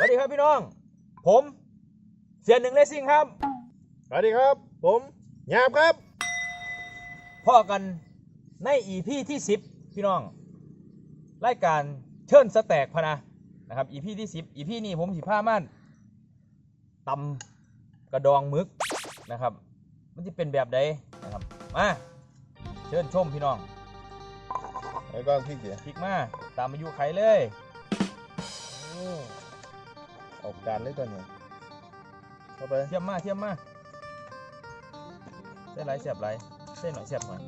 สวัสดีครับพี่น้อง ผมเสียหนึ่งเลสซิ่งครับ สวัสดีครับ ผมหยาบครับพ่อกันในอีพีที่10พี่น้อง รายการเชิญสแตกพะนะนะครับอีพีที่10อีพีนี้ผมสิพามันตำกระดองมึกนะครับ มันจะเป็นแบบใดนะครับมาเชิญชมพี่น้องไอ้ก้อนพี่เสียคลิกมาตามอายุไขเลย ออกการเลยตัวเนี้ยเข้าไปเทียมมาเทียมมาใส่ไรเสียบไรใส่หน่อยเสียบหน่อย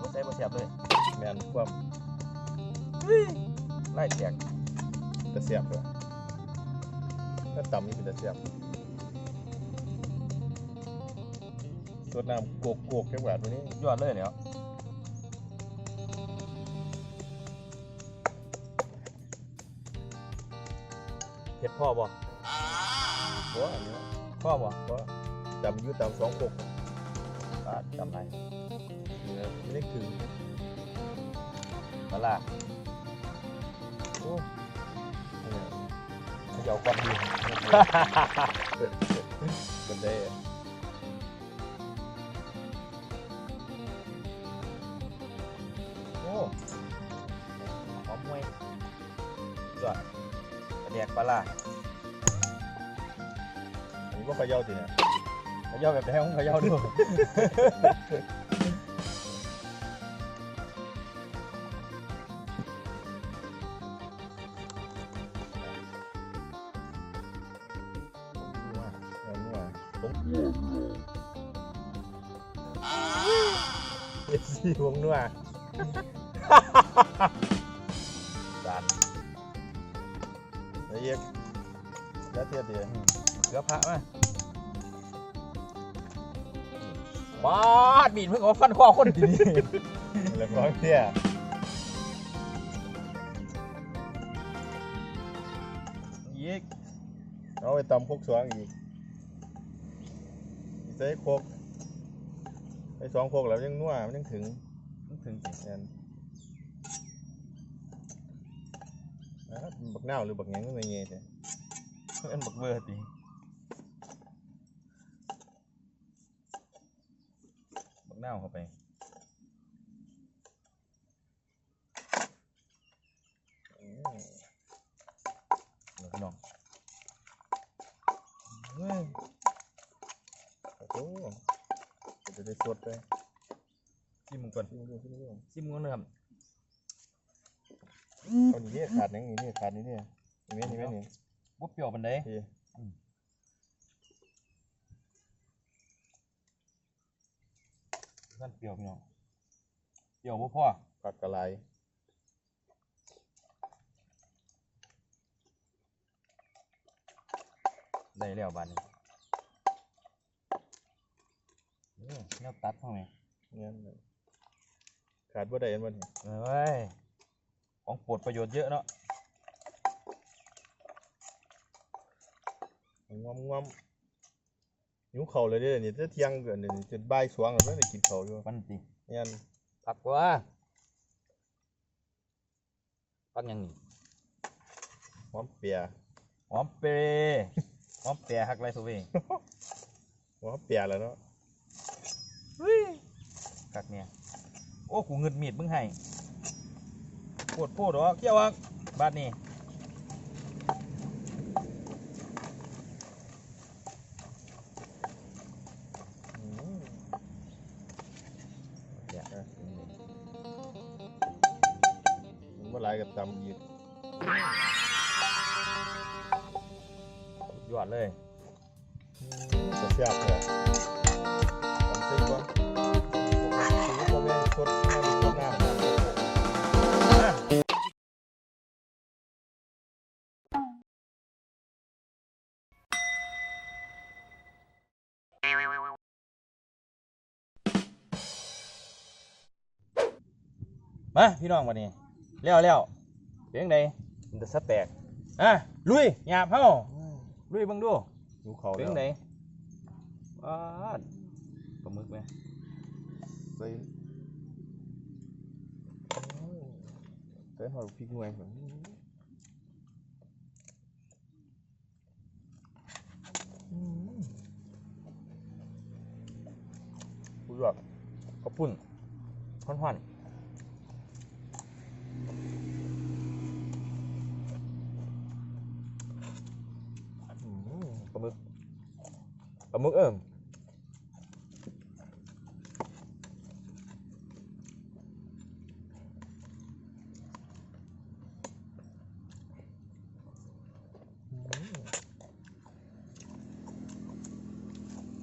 บ่ใส่บ่เสียบเลยแมนความไล่แตกจะเสียบเลยถ้าต่ำนี่เป็นจะเสียบสดน้ำโกกโกกแค่หวานตัวนี้ยอดเลยเดี๋ย เห็ดพ่อบ่เพราะอันนี้พ่อบ่พ่อจำอยู่ตามสองโกบาทจำไรนี่นะไม่ได้คือมาล่าโอ้เนี่ยเขย่าความดีมันได้ ปลาล่าอันนี้ก็ขย่าสิเนี่ยเขย่าแบบไหนของเขย่าดูนัวนัวผ ละเอียดแล้วเทียบเดียวเกลือพระมาบาดบีดเพิ่งเอาฟันคอคนดีนี่แล้วก็เทียอีกเอาไปตำพกสองอีกใส่โคกไปสองโคกแล้วยังนัวมันยังถึงมันถึงจริง แอนนะครับบักนาวหรือบักหยังก็ไม่เงี้ยใช่เอ็นบัก เบอร์ตีบักเน่าวเข้าไปอืมเดี๋ยวพี่น้องเฮ้ยโอ้โหเดี๋ยวจะได้สดไปชิมมึงก่อนชิมดูชิมดูชิมมึงก่อนนะครับเอานี่เนี่ยขาดหยังนี่เนี่ยขาดนี่เนี่ยนี่แม่นี่แม่นี่บ่เปรี้ยวปานใดพี่นั่นเปรี้ยวพี่น้องเปรี้ยวบ่พอผักกะไหลได้แล้วบาดนี้เออแนวตัดเท่าไหร่เนี่ยขาดบ่ได้เห็นบ่นี่เอ้ย ของโปรดประโยชน์เยอะเนาะงอมงอมหิวเข่าวเลยเด้อนี่ถ้าเที่ยงเกินนี่จนบ่ายสองแล้วไม่ได้กินข้าวอยู่มันติเนี่ยผักว่าผักหยังนี่หอมเปียหอมเปรย์หอมเปรย์หักไรสุเวงหอมเปียแล้วเนาะกักเนี่ยโอ้กูเงินมีดมึงให้ ปวดโพดหรอกเกี่ยววักบาดนี้อืมเดี๋ยวอะมันบ่หลายกับตำอีกยอดเลยจะแซ่บเลยตำซิ่งบ่สีบ่แม่นสดแม่นสด มาพี่น้องวันนี้เล้วเล้วเลี้ยงใดมันจะสแตกอะลุยหยาบเข้าลุยบังดูเปล่ยงใดว้าดปลาหมึกไหมใส่ใส่หอมพริกงวยเหมือนผู้หลอกขอบคุณห่อนๆ ปลาหมึกเอิ่ม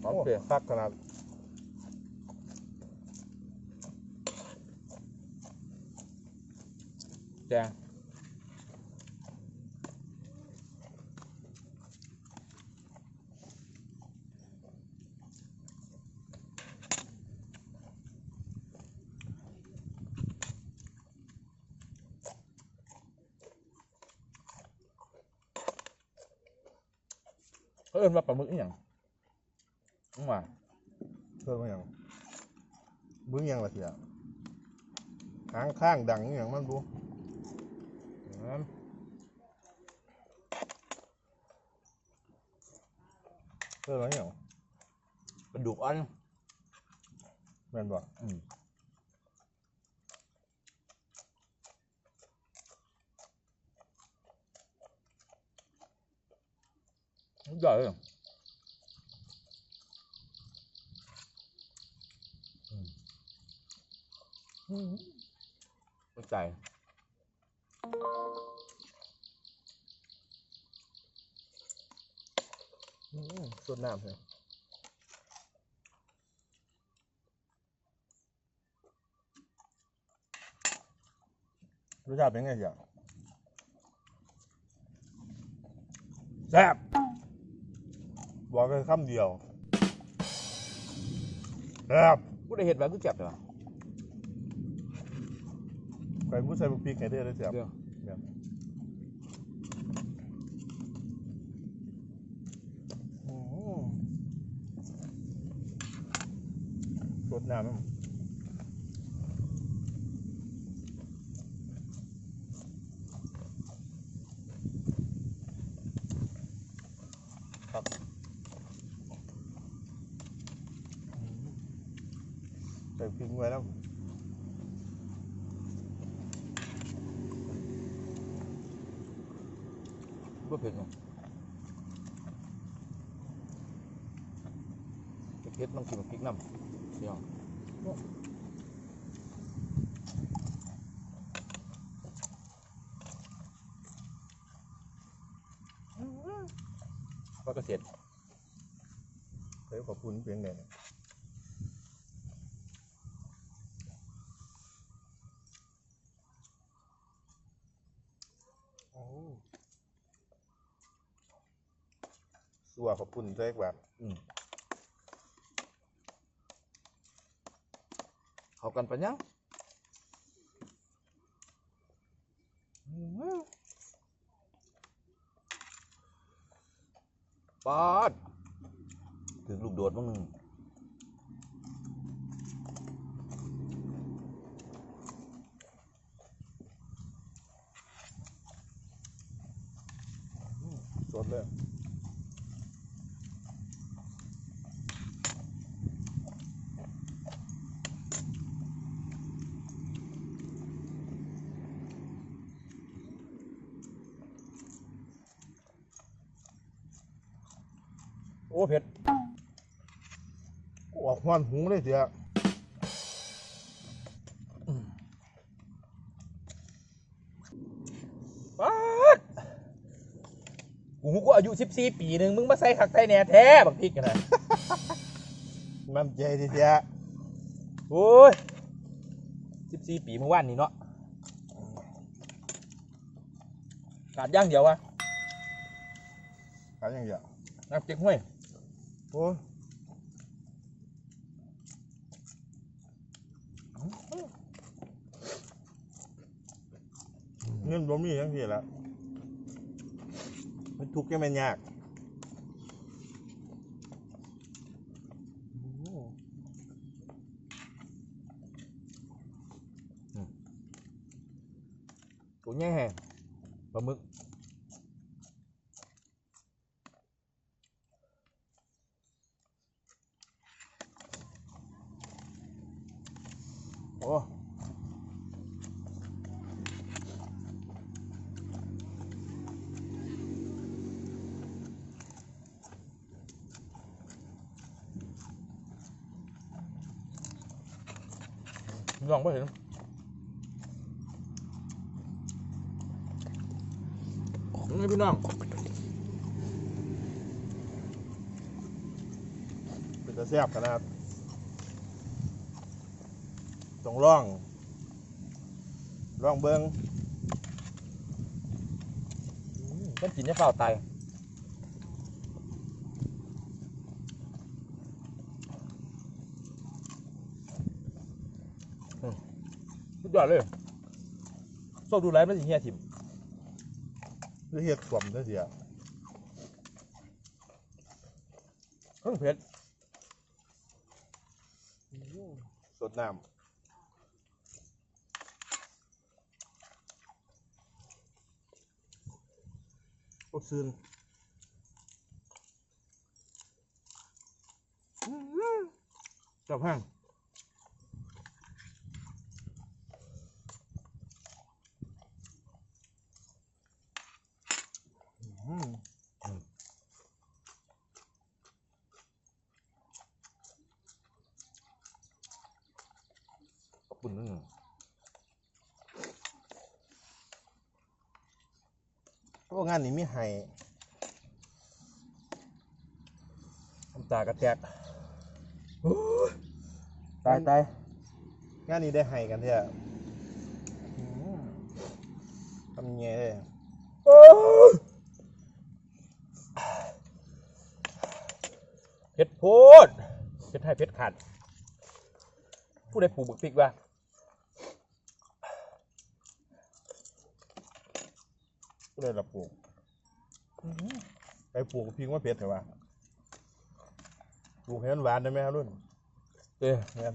โอ้คักขนาด แดง เขาเอิ้นว่าปลาหมึกอีหยังอืมว่าเพิ่มมาอย่างบึ้งยังละเสียหางข้างดังอหย่างมันบูอืมเพิ่มมาอหย่างปลาดุกอ่อนแม่นบ่อืม ใหญ่เลยอืมอืมเข้าใบบอกกันคำเดียวครับกูได้เห็นแบบกูเจ็บเลยวะไปผู้ใส่บุกพริกไงเด้อเลยเสียเดี๋ยวเนี่ยอืมสดน้ำมัน ใส่พริก ไว้แล้วก็เผ็ดเนาะเผ็ดต้องกินกับพริกน้ำเดี๋ยวก็กระเทียมใส่ขอบคุณเพียงไงเนี่ยโอ้ สัวขอบคุณแจ๊กแบบอืมเข้ากันปะยังอืมปาดถึงลูกโดดบ้างหนึ่งสดเลย อ้เผ็ดออกหวานหูเลยเสียปาดกูกูอายุสิบสี่ปีหนึ่งมึงมาใส่ขักใส่แหน่แท้บักพริกกันนะมันใจทีเสียโอ้ยสิบสี่ปีเมื่อวานนี้เนาะขาดอย่างเดียววะกันอย่างเดียว น้ำเจ๊กห้วย โอ้ยเงินบ่มีทั้งทีละมันทุกข์ยังไม่ยากกูแย่แห้งปลาหมึก อ้ ลองไปเห็นนี่พี่น้องเป็นตะแซบขนาดต้องร่อง ร่องเบิ้งมันกินจะเปล่าตายอืมสุด ยอดเลยชอบดูไลฟ์มันสิเฮียทิมหรือเฮ็ดกล่อมได้เสียเพิ่งเผ็ดสดน้ำโอ้ซึนจับห้าง คุณนึงโอ้งานนี้มีไห้น้ำตากระแตกตายตายงานนี้ได้ไห้กันเถอะทำยังไงเลยโอ้ยเผ็ดโพดเผ็ดให้เผ็ดขาดผู้ใดปลูกบึกปิกวะ ก็เลยรับปลูกไปปลูกพิงว่าเผ็ดเหรอวะปลูกให้มันหวานได้ไหมครับรุ่นเอ้ยเนี่ย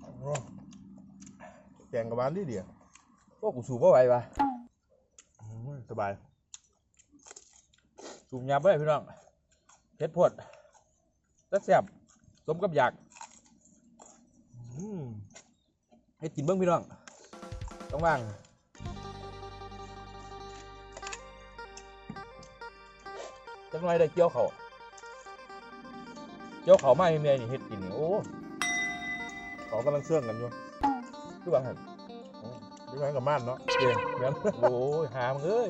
โอ้แกงกับหวานดีเดียวพวกกูสูบว่าไหววะอืมสบาย สูบยาบ่ไปพี่น้องเผ็ดโพดแล้วแซ่บสมกับอยาก อืม ให้กินเบิ้งพี่น้องต้องว่างจังไรได้เกี่ยวเขาเกี่ยวเขาวมาให้เมียนี่เฮ็ดกินนี่โอ้เขากำลังเชื่องกันอยู่คือว่าหันด้วยกันกับม่านเนาะเก่งแม่นโอ้ยหามเอ้ย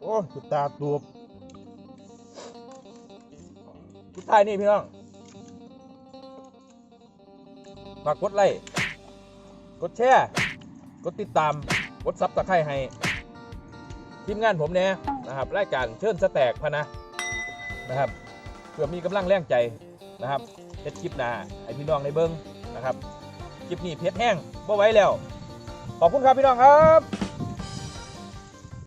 โอ้จุดตาตัว สุดท้ายนี่พี่น้องฝากกดไลค์กดแชร์กดติดตามกดซับตะไคร้ให้ทีมงานผมเนี่ยนะครับรายการเชิญสแตกพะนะนะครับเพื่อมีกำลังแรงใจนะครับเพชรคลิปหนาให้พี่น้องในเบิ้งนะครับคลิปนี้เพชรแห้งบ่ไว้แล้ว ขอบคุณครับพี่น้องครับ